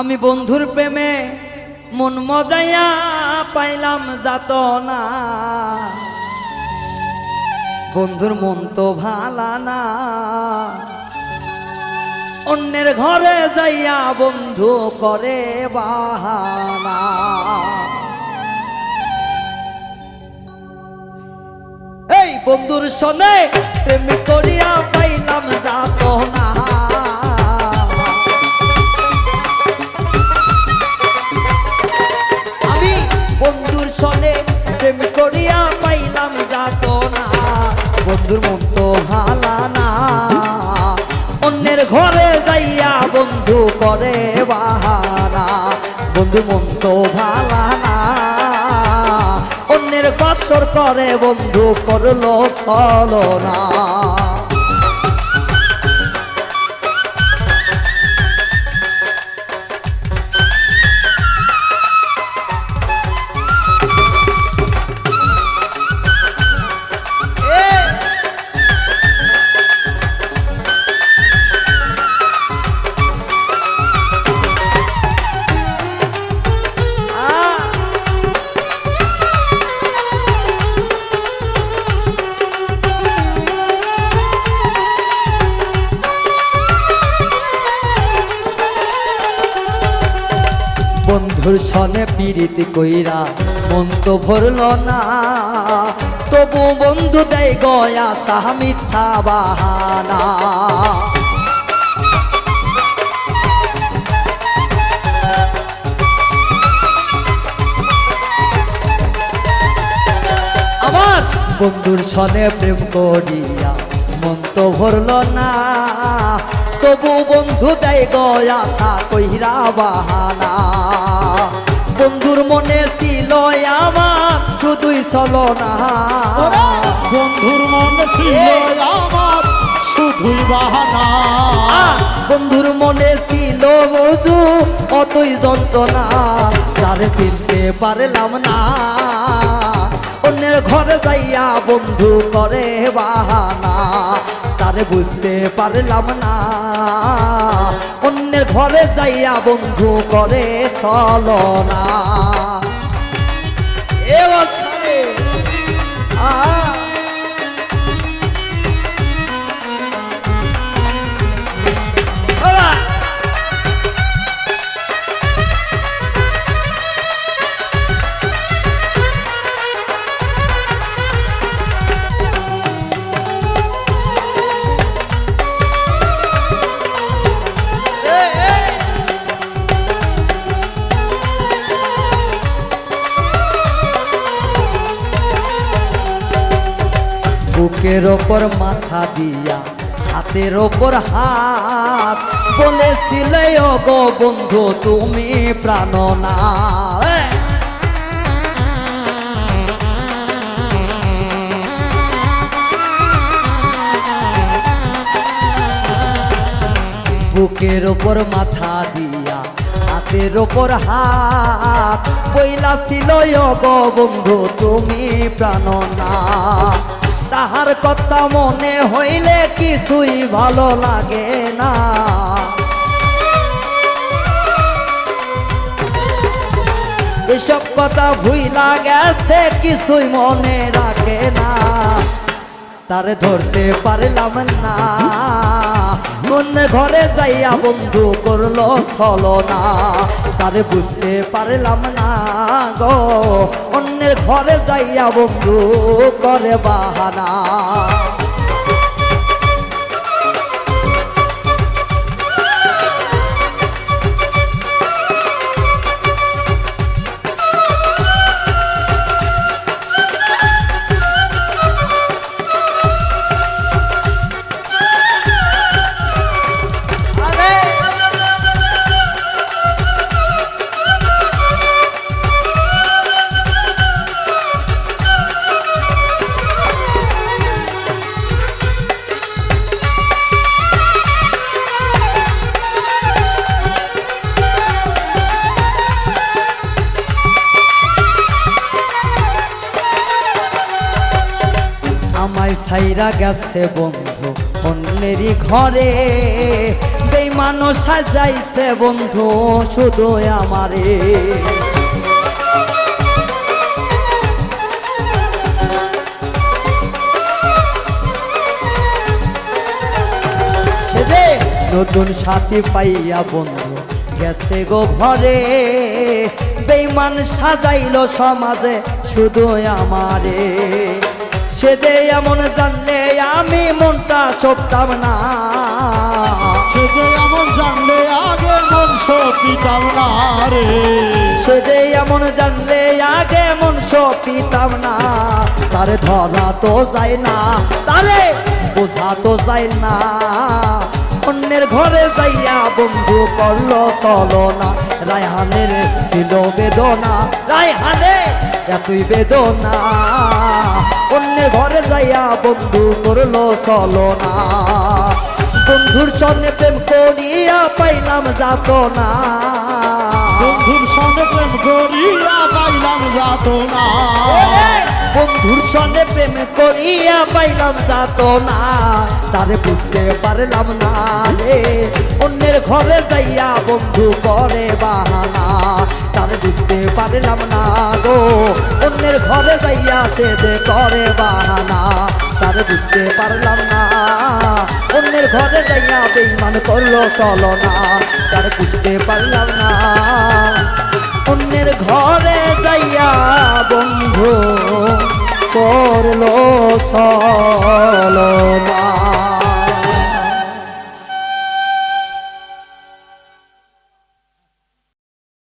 আমি বন্ধুর প্রেমে মন মজাইয়া পাইলাম যাত না বন্ধুর মন তো ভালা না। অন্যের ঘরে যাইয়া বন্ধু করে বাহানা। এই বন্ধুর সনে প্রেম করিয়া পাইলাম যাত না প্রেম করিয়া পাইলাম যাত না বন্ধুর মন তো ভালা না। অন্যের ঘরে যাইয়া বন্ধু করে বাহারা বন্ধু মন তো ভালা না। অন্যের কসর করে বন্ধু করল চলো না সনে পীড়িত কইরা মন তো ভরল না। তবু বন্ধু দেয় গয়া সাহ মিথ্যা বাহানা। আমার বন্ধুর সনে প্রেম করিয়া মন তো ভরল না। তবু বন্ধু দেয় গয়াসা কইরা বাহানা। বন্ধুর মনে ছিল আমার শুধুই চলো না বন্ধুর মনে ছিল আমার শুধুই বাহানা। বন্ধুর মনে ছিল বধু অতই যন্ত্রণা। তারে চিনতে পারলাম না। অন্যের ঘরে যাইয়া বন্ধু করে বাহানা। তারে বুঝতে পারলাম না। অন্যের ঘরে যাইয়া বন্ধু করে চলো না। এ বৎসরে, বুকের ওপর মাথা দিয়া, হাতের ওপর হাত। বলেছিলে গো বন্ধু, তুমি প্রাণনা বুকের ওপর মাথা দিয়া, হাতের ওপর হাত। বইলা ছিল গো বন্ধু, তুমি প্রাণনা তাহার কথা মনে হইলে কিছুই ভালো লাগে না। এসব কথা ভুইলা গেছে, কিছুই মনে রাখে না। তারে ধরতে পারলাম না। কোন ঘরে যাইয়া বন্ধু করল চলো না তারে বুঝতে পারলাম না গো, অন্যের ঘরে যাইয়া বন্ধু করে বাহানা। আমায় ছাইরা গেছে বন্ধু, অন্যেরই ঘরে। বেইমানো সাজাইছে বন্ধু শুধু আমারে। নতুন সাথী পাইয়া বন্ধু গেছে গো ঘরে। বেইমান সাজাইলো সমাজে শুধু আমারে। সে যে এমন জানলে আমি মনটা চোপতাম না। সে যে এমন জানলে আগে মন সপিতাম না রে। সে যে এমন জানলে আগে মন সপিতাম না। তারে ধরা তো যায় না তারে বোঝা তো যায় না। অন্যের ঘরে যাইয়া বন্ধু করল চলো না রায়হানের ছিল বেদনা রায়হানে এতই বেদনা। অন্যের ঘরে যাইয়া বন্ধু করল চলো না বন্ধুর চরণে প্রেম করিয়া পাইলাম যাত না বন্ধুর সঙ্গে প্রেম করিয়া পাইলাম যাত না বন্ধুর সঙ্গে প্রেম করিয়া পাইলাম যাত না তারে বুঝতে পারলাম না রে, অন্যের ঘরে যাইয়া বন্ধু করে বাহানা। তারে বুঝতে পারলাম না গো। অন্যের ঘরে যাইয়া সে যে করে বাহানা, তারে বুঝতে পারলাম না। অন্যের ঘরে যাইয়া বেইমান করল চলো না তার বুঝতে পারলাম না। অন্যের ঘরে যাইয়া বন্ধু করল সব